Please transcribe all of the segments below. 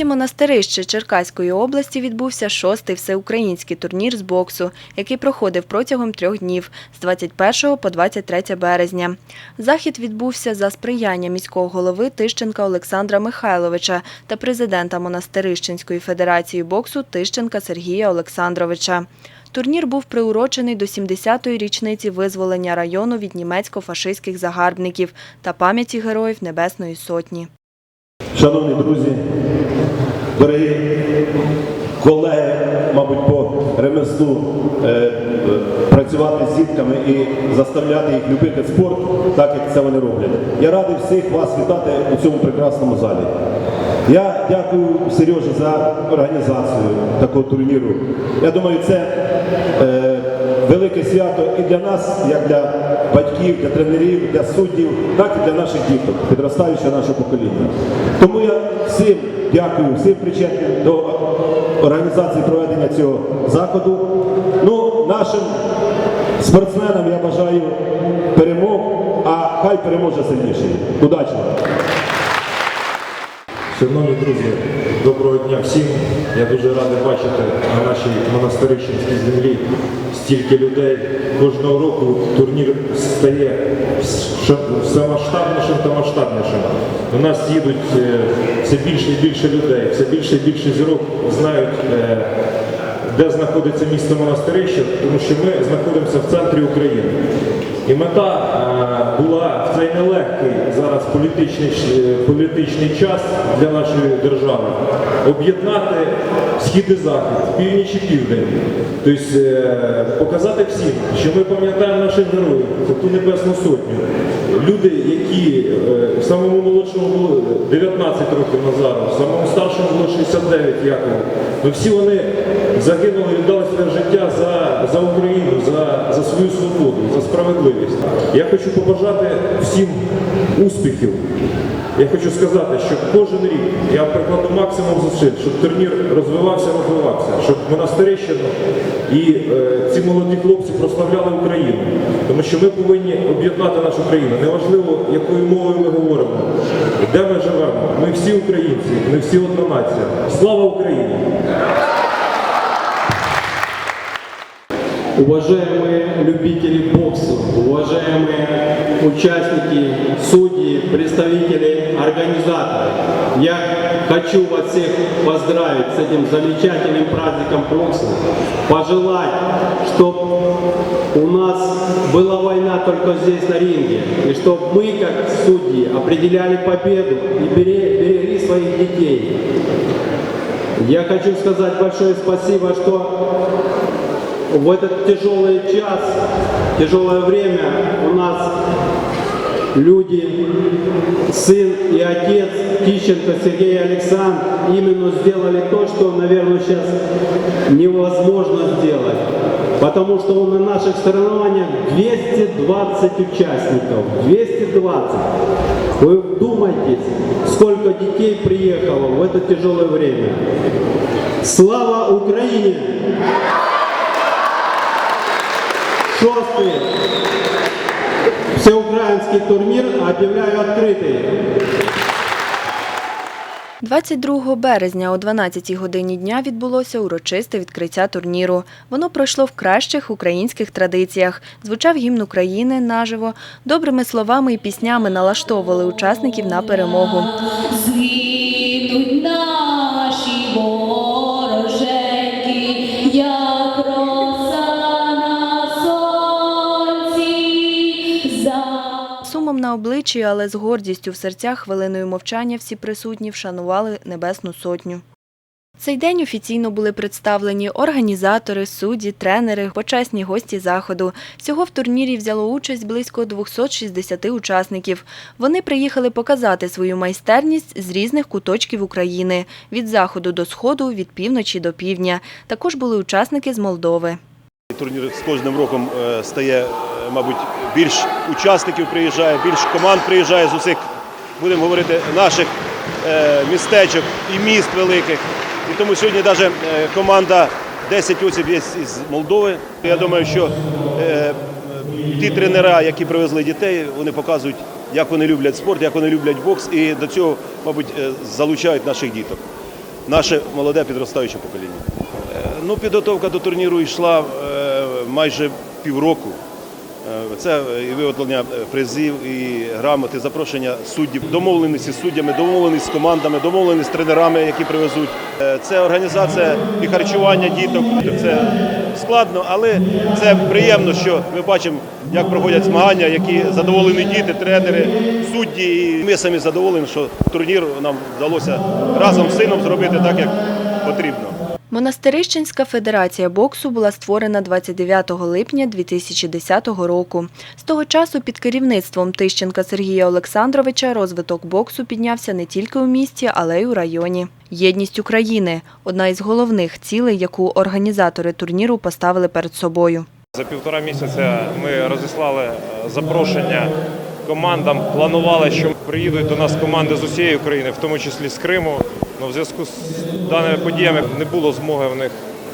місті Монастирище Черкаської області відбувся шостий всеукраїнський турнір з боксу, який проходив протягом трьох днів з 21 по 23 березня. Захід відбувся за сприяння міського голови Тищенка Олександра Михайловича та президента Монастирищенської федерації боксу Тищенка Сергія Олександровича. Турнір був приурочений до 70-ї річниці визволення району від німецько-фашистських загарбників та пам'яті героїв Небесної Сотні. Шановні друзі, дорогі колеги, мабуть, по ремеслу е, е, працювати з дітками і заставляти їх любити спорт, так як це вони роблять. Я радий всіх вас вітати у цьому прекрасному залі. Я дякую Сережі за організацію такого турніру. Я думаю, це е, велике свято і для нас, як для батьків, для тренерів, для суддів, так і для наших діток, підростаючого нашого покоління. Тому я всім дякую, всім причетним до організації проведення цього заходу. Ну, нашим спортсменам я бажаю перемог, а хай переможе сильніший. Удачі! Шановні друзі, доброго дня всім. Я дуже радий бачити на нашій монастирищенській землі стільки людей. Кожного року турнір стає все масштабнішим та масштабнішим. У нас їдуть е, все більше і більше людей, все більше і більше зірок знають, е, де знаходиться місто Монастирище, тому що ми знаходимося в центрі України. І мета е, була в цей нелегкий зараз політичний, ш- політичний час для нашої держави. Об'єднати схід і захід, північ і південь. Тобто е, показати всім, що ми пам'ятаємо наших героїв, ту небесну сотню. Люди, які е, самому молодшому було 19 років назад, самому старшому було 69 Якову, ну всі вони загинули, віддали своє життя за, за Україну, за, за свою свободу, за справедливість. Я хочу побажати всім успіхів. Я хочу сказати, що кожен рік я прикладу максимум зусиль, щоб турнір розвивався, розвивався, щоб монастирищина і е, ці молоді хлопці прославляли Україну. Тому що ми повинні об'єднати нашу країну. Неважливо, якою мовою ми говоримо, де ми живемо. Ми всі українці, ми всі одна нація. Слава Україні! Уважаемые любители бокса, уважаемые участники, судьи, представители, организаторы, я хочу вас всех поздравить с этим замечательным праздником бокса, пожелать, чтобы у нас была война только здесь на ринге, и чтобы мы, как судьи, определяли победу и бере- берегли своих детей. Я хочу сказать большое спасибо, что в этот тяжелый час, тяжелое время у нас люди, сын и отец Тищенко Сергей и Александр именно сделали то, что, наверное, сейчас невозможно сделать. Потому что на наших соревнованиях 220 участников. 220. Вы вдумайтесь, сколько детей приехало в это тяжелое время. Слава Украине! Шостий всеукраїнський турнір об'являю відкритий. 22 березня о 12 годині дня відбулося урочисте відкриття турніру. Воно пройшло в кращих українських традиціях. Звучав гімн України наживо, добрими словами і піснями налаштовували учасників на перемогу. На обличчі, але з гордістю в серцях хвилиною мовчання всі присутні вшанували Небесну Сотню. Цей день офіційно були представлені організатори, судді, тренери, почесні гості заходу. Всього в турнірі взяло участь близько 260 учасників. Вони приїхали показати свою майстерність з різних куточків України – від заходу до сходу, від півночі до півдня. Також були учасники з Молдови. Турнір з кожним роком е, стає, мабуть, більш учасників приїжджає, більш команд приїжджає з усіх, будемо говорити, наших е, містечок і міст великих. І тому сьогодні навіть команда 10 осіб є з Молдови. Я думаю, що е, ті тренера, які привезли дітей, вони показують, як вони люблять спорт, як вони люблять бокс, і до цього, мабуть, е, залучають наших діток. наше молоде підростаюче покоління. Е, Ну, підготовка до турніру йшла е, майже півроку. Е, Це і виготовлення е, призів, і грамоти, запрошення суддів, домовленість з суддями, домовленість з командами, домовленість з тренерами, які привезуть. Е, Це організація і харчування діток. Це складно, але це приємно, що ми бачимо, як проходять змагання, які задоволені діти, тренери, судді. І ми самі задоволені, що турнір нам вдалося разом з сином зробити так, як потрібно. Монастирищенська федерація боксу була створена 29 липня 2010 року. З того часу під керівництвом Тищенка Сергія Олександровича розвиток боксу піднявся не тільки у місті, але й у районі. Єдність України одна із головних цілей, яку організатори турніру поставили перед собою. За півтора місяця ми розіслали е, запрошення командам. Планували, що приїдуть до нас команди з усієї України, в тому числі з Криму. Но в зв'язку з даними подіями не було змоги в них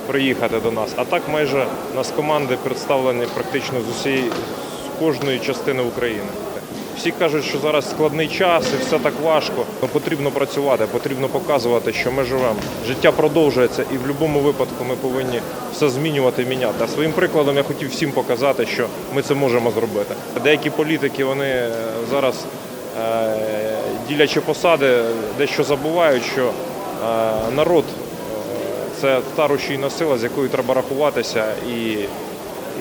приїхати до нас. А так майже у нас команди представлені практично з усієї з кожної частини України. Всі кажуть, що зараз складний час і все так важко. Ну, потрібно працювати, потрібно показувати, що ми живемо. Життя продовжується, і в будь-якому випадку ми повинні все змінювати, міняти. А своїм прикладом я хотів всім показати, що ми це можемо зробити. Деякі політики вони е, зараз, ділячи посади, дещо забувають, що е, народ е, це та рушійна сила, з якою треба рахуватися і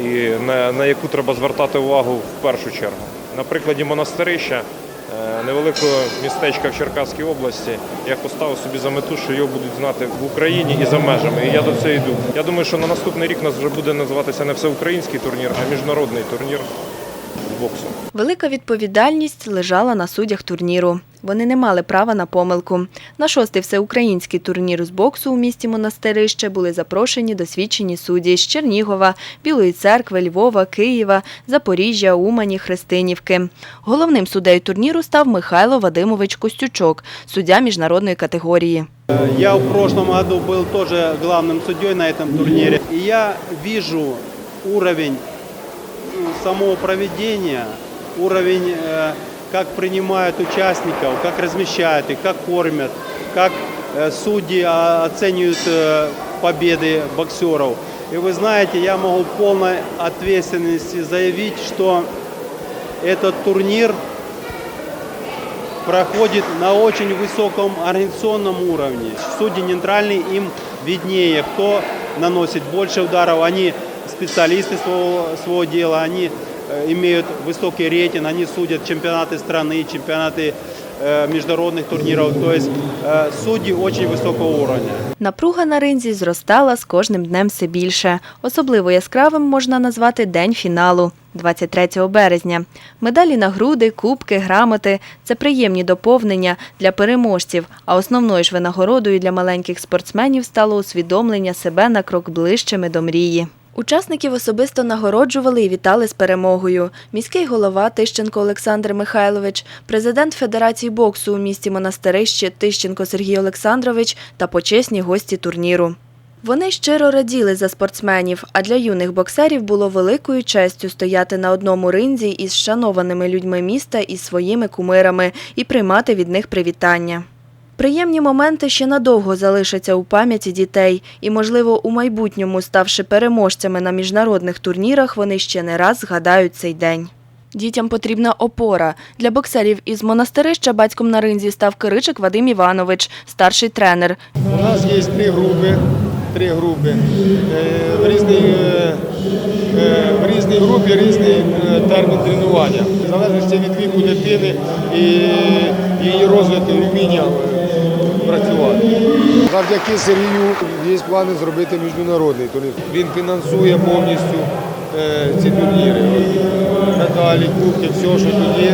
і на, на яку треба звертати увагу в першу чергу. На прикладі монастирища, е, невеликого містечка в Черкаській області, я поставив собі за мету, що його будуть знати в Україні і за межами. І я до цього йду. Я думаю, що на наступний рік нас вже буде називатися не всеукраїнський турнір, а міжнародний турнір боксу. Велика відповідальність лежала на суддях турніру. Вони не мали права на помилку. На шостий всеукраїнський турнір з боксу у місті Монастирище були запрошені досвідчені судді з Чернігова, Білої церкви, Львова, Києва, Запоріжжя, Умані, Христинівки. Головним суддею турніру став Михайло Вадимович Костючок, суддя міжнародної категорії. Я в прошлом году был тоже главным судьей на этом турнире. И я вижу уровень ну, самого проведения, уровень, э, как принимают участников, как размещают их, как кормят, как э, судьи а, оценивают э, победы боксеров. И вы знаете, я могу в полной ответственности заявить, что этот турнир проходит на очень высоком организационном уровне. Судьи нейтральные, им виднее, кто наносит больше ударов. Они специалисты своего, своего дела, они имеют высокий рейтинг, они судят чемпионаты страны, чемпионаты э, международных турниров. То есть э, судьи очень высокого уровня. Напруга на ринзі зростала з кожним днем все більше. Особливо яскравим можна назвати день фіналу 23 березня. Медалі на груди, кубки, грамоти це приємні доповнення для переможців. А основною ж винагородою для маленьких спортсменів стало усвідомлення себе на крок ближчими до мрії. Учасників особисто нагороджували і вітали з перемогою. Міський голова Тищенко Олександр Михайлович, президент Федерації боксу у місті Монастирище Тищенко Сергій Олександрович та почесні гості турніру. Вони щиро раділи за спортсменів, а для юних боксерів було великою честю стояти на одному ринзі із шанованими людьми міста і своїми кумирами і приймати від них привітання. Приємні моменти ще надовго залишаться у пам'яті дітей, і, можливо, у майбутньому, ставши переможцями на міжнародних турнірах, вони ще не раз згадають цей день. Дітям потрібна опора. Для боксерів із монастирища батьком на ринзі став Киричик Вадим Іванович, старший тренер. У нас є три групи. Три групи. Е, В різній, е, е, в різній групі різний термін тренування. В залежності від віку дитини і її розвитку вміння працювати. Завдяки Сергію є плани зробити міжнародний турнір. Він фінансує повністю е, ці турніри. Медалі, кубки, все, що тут є,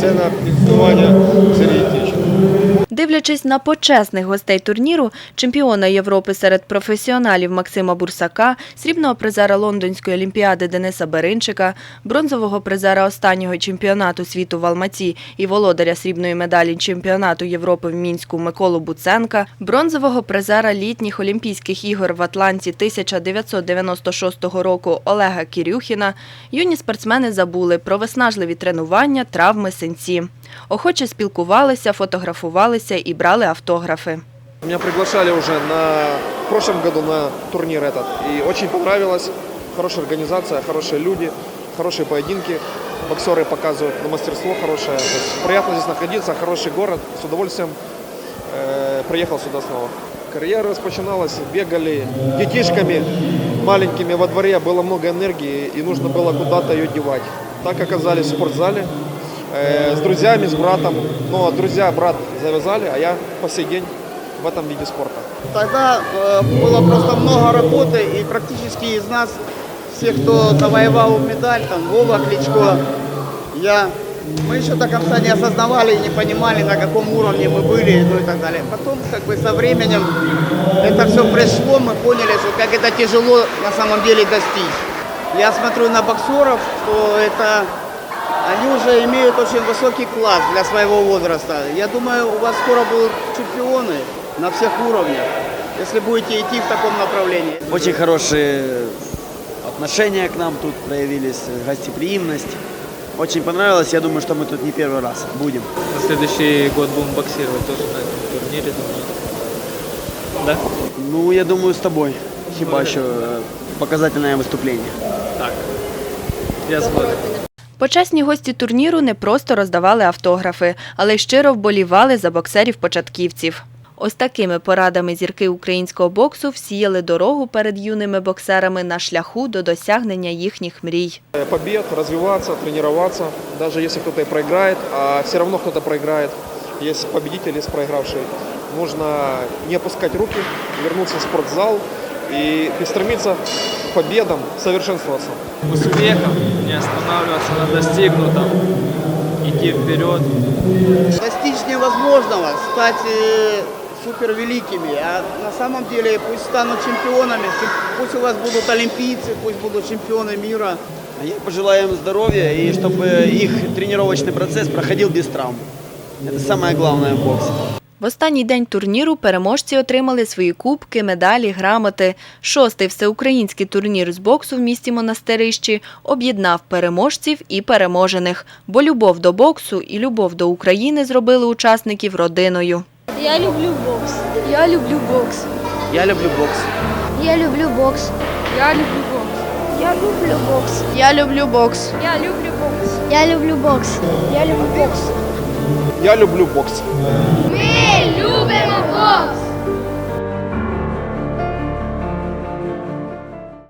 це на фінансування Сергія Тищенка. Дивлячись на почесних гостей турніру, чемпіона Європи серед професіоналів Максима Бурсака, срібного призера Лондонської олімпіади Дениса Беринчика, бронзового призера останнього чемпіонату світу в Алматі і володаря срібної медалі чемпіонату Європи в Мінську Миколу Буценка, бронзового призера літніх Олімпійських ігор в Атланті 1996 року Олега Кірюхіна, юні спортсмени забули про виснажливі тренування, травми, синці. Охоче спілкувалися, фотографувалися і брали автографи. Меня приглашали уже на в прошлом году на турнир этот. И очень понравилось. Хорошая организация, хорошие люди, хорошие поединки. Боксеры показывают ну, мастерство хорошее. То есть приятно здесь находиться, хороший город. С удовольствием э, приехал сюда снова. Карьера распочиналась, бегали детишками маленькими во дворе, было много энергии и нужно было куда-то ее девать. Так оказались в спортзале Э, с друзьями, с братом. Но друзья, брат завязали, а я по сей день в этом виде спорта. Тогда э, было просто много работы, и практически из нас, всех, кто завоевал медаль, там, Вова, Кличко, я, мы еще до конца не осознавали и не понимали, на каком уровне мы были, ну и так далее. Потом, как бы, со временем это все пришло, мы поняли, что как это тяжело на самом деле достичь. Я смотрю на боксеров, что это они уже имеют очень высокий класс для своего возраста. Я думаю, у вас скоро будут чемпионы на всех уровнях, если будете идти в таком направлении. Очень хорошие отношения к нам тут проявились, гостеприимность. Очень понравилось, я думаю, что мы тут не первый раз будем. На следующий год будем боксировать тоже на этом турнире, думаю. Да? Ну, я думаю, с тобой. Хиба що е, показательное выступление. Так. Я згоден. Почесні гості турніру не просто роздавали автографи, але й щиро вболівали за боксерів-початківців. Ось такими порадами зірки українського боксу всіяли дорогу перед юними боксерами на шляху до досягнення їхніх мрій. Побед, развиваться, тренироваться. Даже если кто-то и проиграет, а все равно кто-то проиграет. Есть победитель, есть проигравший. Нужно не опускать руки, вернуться в спортзал и и стремиться к победам, совершенствоваться. Успехов, не останавливаться на достигнутом, идти вперед. Достичь невозможного, стать э, супервеликими, а на самом деле пусть станут чемпионами, чем- пусть у вас будут олимпийцы, пусть будут чемпионы мира. А Я пожелаю им здоровья и чтобы их тренировочный процесс проходил без травм. Это самое главное в боксе. В останній день турніру переможці отримали свої кубки, медалі, грамоти. Шостий всеукраїнський турнір з боксу в місті Монастирищі об'єднав переможців і переможених, бо любов до боксу і любов до України зробили учасників родиною. Я люблю бокс. Я люблю бокс. Я люблю бокс. Я люблю бокс. Я люблю бокс. Я люблю бокс. Я люблю бокс. Я люблю бокс. Я люблю бокс. Я люблю бокс. Я люблю бокс. Oh.